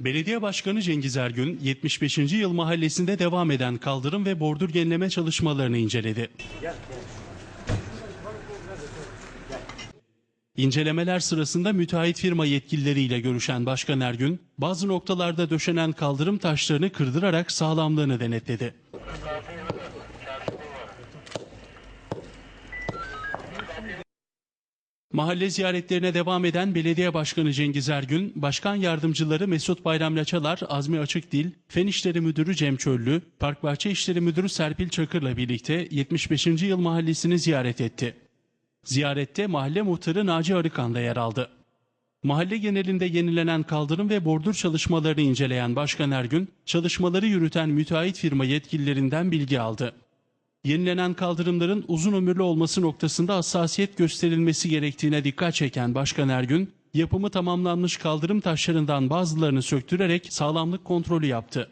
Belediye Başkanı Cengiz Ergün, 75. yıl mahallesinde devam eden kaldırım ve bordür yenileme çalışmalarını inceledi. İncelemeler sırasında müteahhit firma yetkilileriyle görüşen Başkan Ergün, bazı noktalarda döşenen kaldırım taşlarını kırdırarak sağlamlığını denetledi. Mahalle ziyaretlerine devam eden Belediye Başkanı Cengiz Ergün, Başkan Yardımcıları Mesut Bayramlaçalar, Azmi Açıkdil, Fen İşleri Müdürü Cem Çöllü, Park Bahçe İşleri Müdürü Serpil Çakır'la birlikte 75. Yıl Mahallesi'ni ziyaret etti. Ziyarette mahalle muhtarı Naci Arıkan da yer aldı. Mahalle genelinde yenilenen kaldırım ve bordür çalışmalarını inceleyen Başkan Ergün, çalışmaları yürüten müteahhit firma yetkililerinden bilgi aldı. Yenilenen kaldırımların uzun ömürlü olması noktasında hassasiyet gösterilmesi gerektiğine dikkat çeken Başkan Ergün, yapımı tamamlanmış kaldırım taşlarından bazılarını söktürerek sağlamlık kontrolü yaptı.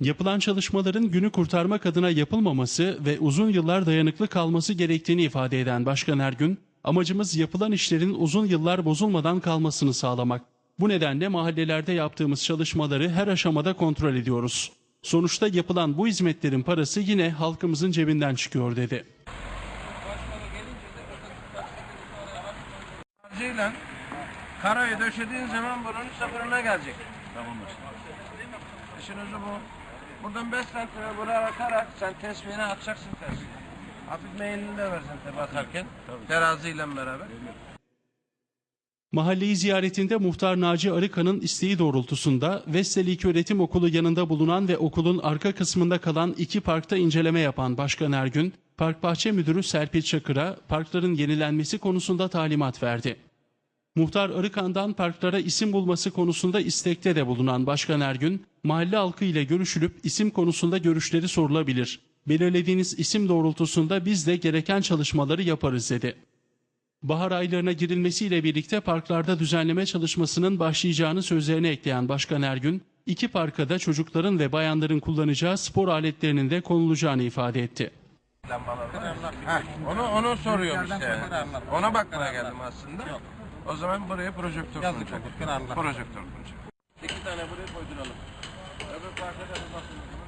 Yapılan çalışmaların günü kurtarmak adına yapılmaması ve uzun yıllar dayanıklı kalması gerektiğini ifade eden Başkan Ergün, amacımız yapılan işlerin uzun yıllar bozulmadan kalmasını sağlamak. Bu nedenle mahallelerde yaptığımız çalışmaları her aşamada kontrol ediyoruz. Sonuçta yapılan bu hizmetlerin parası yine halkımızın cebinden çıkıyor dedi. Harcıyla karayı döşediğin zaman bunun sıfırına gelecek. Tamam başkanım. İşin özü bu. Buradan 5 santimetre buraya bakarak sen tesbihini atacaksın ters. Hafif meyilini de vereceksin tabi atarken. Teraziyle beraber. Mahalleyi ziyaretinde muhtar Naci Arıkan'ın isteği doğrultusunda Vestel İlköğretim Okulu yanında bulunan ve okulun arka kısmında kalan iki parkta inceleme yapan Başkan Ergün, Park Bahçe Müdürü Serpil Çakır'a parkların yenilenmesi konusunda talimat verdi. Muhtar Arıkan'dan parklara isim bulması konusunda istekte de bulunan Başkan Ergün, mahalle halkı ile görüşülüp isim konusunda görüşleri sorulabilir. Belirlediğiniz isim doğrultusunda biz de gereken çalışmaları yaparız dedi. Bahar aylarına girilmesiyle birlikte parklarda düzenleme çalışmasının başlayacağını sözlerine ekleyen Başkan Ergün, iki parka da çocukların ve bayanların kullanacağı spor aletlerinin de konulacağını ifade etti. Heh, onu onu soruyorum işte. Ona bakmaya geldim aslında. O zaman buraya projektör konacak. Projektör konacak. İki tane buraya koyduralım. Öbür parka da bir